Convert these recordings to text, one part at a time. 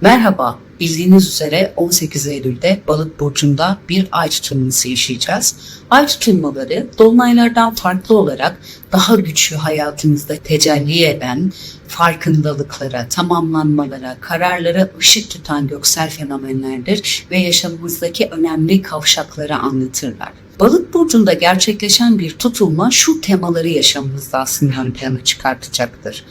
Merhaba, bildiğiniz üzere 18 Eylül'de Balık Burcu'nda bir ay tutulması yaşayacağız. Ay tutulmaları dolunaylardan farklı olarak daha güçlü hayatımızda tecelli eden farkındalıklara, tamamlanmalara, kararlara ışık tutan göksel fenomenlerdir ve yaşamımızdaki önemli kavşakları anlatırlar. Balık burcunda gerçekleşen bir tutulma şu temaları yaşamımızda aslında ön plana çıkartacaktır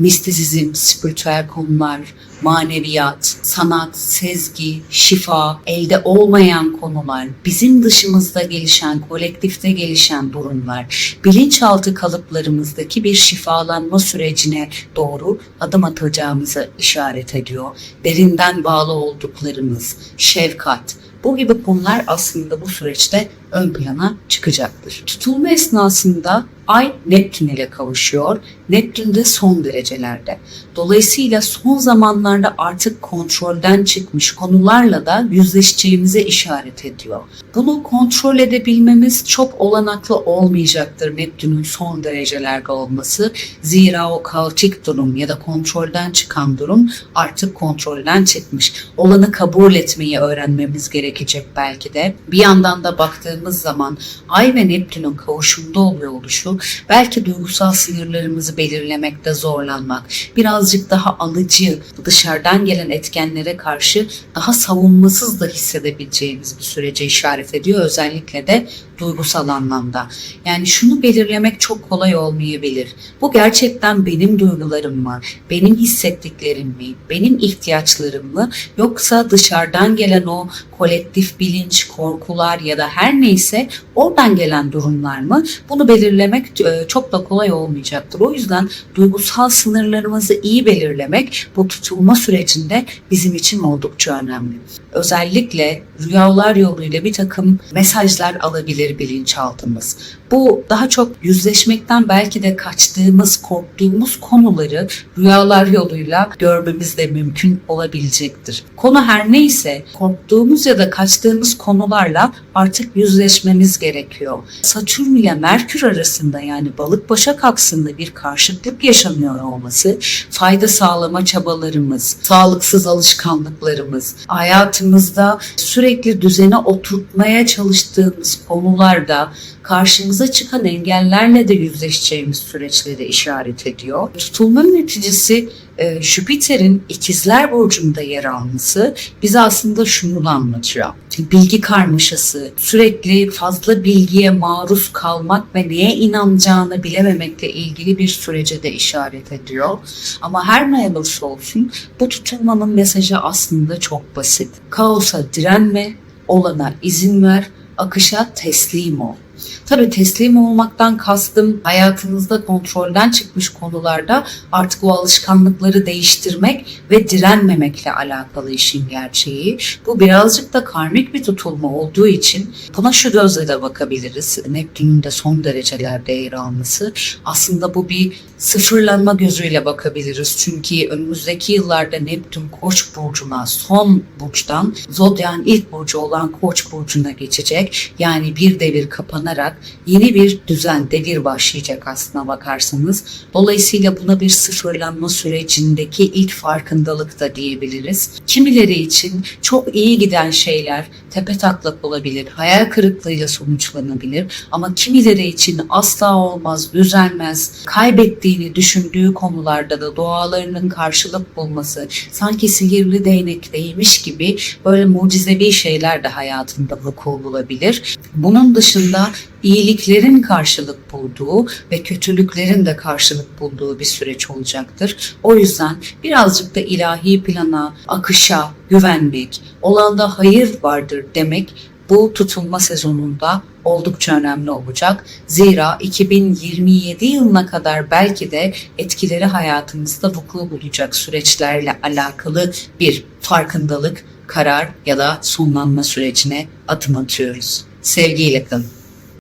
mistisizm, spiritüel konular, maneviyat, sanat, sezgi, şifa, elde olmayan konular, bizim dışımızda gelişen, kolektifte gelişen durumlar, bilinçaltı kalıplarımızdaki bir şifalanma sürecine doğru adım atacağımızı işaret ediyor. Derinden bağlı olduklarımız, şefkat, bu gibi konular aslında bu süreçte ön plana çıkacaktır. Tutulma esnasında Ay Neptün ile kavuşuyor. Neptün de son derecelerde. Dolayısıyla son zamanlarda artık kontrolden çıkmış konularla da yüzleşeceğimize işaret ediyor. Bunu kontrol edebilmemiz çok olanaklı olmayacaktır Neptün'ün son derecelerde olması. Zira o kaotik durum ya da kontrolden çıkan durum artık kontrolden çıkmış. Olanı kabul etmeyi öğrenmemiz gerekecek belki de. Bir yandan da baktığımız zaman Ay ve Neptün'ün kavuşumda oluyor oluşu belki duygusal sınırlarımızı belirlemekte zorlanmak, birazcık daha alıcı, dışarıdan gelen etkenlere karşı daha savunmasız da hissedebileceğimiz bir sürece işaret ediyor. Özellikle de duygusal anlamda. Yani şunu belirlemek çok kolay olmayabilir. Bu gerçekten benim duygularım mı? Benim hissettiklerim mi? Benim ihtiyaçlarım mı? Yoksa dışarıdan gelen o kolektif bilinç, korkular ya da her neyse oradan gelen durumlar mı? Bunu belirlemek e, çok da kolay olmayacaktır. O yüzden duygusal sınırlarımızı iyi belirlemek bu tutulma sürecinde bizim için oldukça önemli. Özellikle rüyalar yoluyla bir takım mesajlar alabilir bilinçaltımız. Bu daha çok yüzleşmekten belki de kaçtığımız, korktuğumuz konuları rüyalar yoluyla görmemiz de mümkün olabilecektir. Konu her neyse korktuğumuz ya da kaçtığımız konularla artık yüzleşmemiz gerekiyor. Satürn ile Merkür arasında yani balık başak aksında bir karşıtlık yaşanıyor olması, fayda sağlama çabalarımız, sağlıksız alışkanlıklarımız, hayatımızda sürekli düzene oturtmaya çalıştığımız konularda karşımıza çıkan engellerle de yüzleşeceğimiz süreçleri işaret ediyor. Tutulmanın neticesi e, Jüpiter'in ikizler burcunda yer alması bize aslında şunu anlatıyor. Bilgi karmaşası, sürekli fazla bilgiye maruz kalmak ve neye inanacağını bilememekle ilgili bir sürece de işaret ediyor. Ama her ne olursa olsun bu tutulmanın mesajı aslında çok basit. Kaosa direnme, olana izin ver, akışa teslim ol. Tabii teslim olmaktan kastım hayatınızda kontrolden çıkmış konularda artık o alışkanlıkları değiştirmek ve direnmemekle alakalı işin gerçeği. Bu birazcık da karmik bir tutulma olduğu için buna şu gözle de bakabiliriz. Neptün'ün de son derecelerde yer alması. Aslında bu bir sıfırlanma gözüyle bakabiliriz. Çünkü önümüzdeki yıllarda Neptün Koç burcuna son burçtan Zodyan ilk burcu olan Koç burcuna geçecek. Yani bir devir kapanarak yeni bir düzen, devir başlayacak aslına bakarsanız. Dolayısıyla buna bir sıfırlanma sürecindeki ilk farkındalık da diyebiliriz. Kimileri için çok iyi giden şeyler tepe taklak olabilir, hayal kırıklığıyla sonuçlanabilir ama kimileri için asla olmaz, düzelmez, kaybettiğini düşündüğü konularda da dualarının karşılık bulması, sanki sihirli değnekteymiş gibi böyle mucizevi şeyler de hayatında vuku bulabilir. Bunun dışında iyiliklerin karşılık bulduğu ve kötülüklerin de karşılık bulduğu bir süreç olacaktır. O yüzden birazcık da ilahi plana, akışa güvenmek, olanda hayır vardır demek bu tutulma sezonunda oldukça önemli olacak. Zira 2027 yılına kadar belki de etkileri hayatımızda vuku bulacak süreçlerle alakalı bir farkındalık, karar ya da sonlanma sürecine adım atıyoruz. Sevgiyle kalın.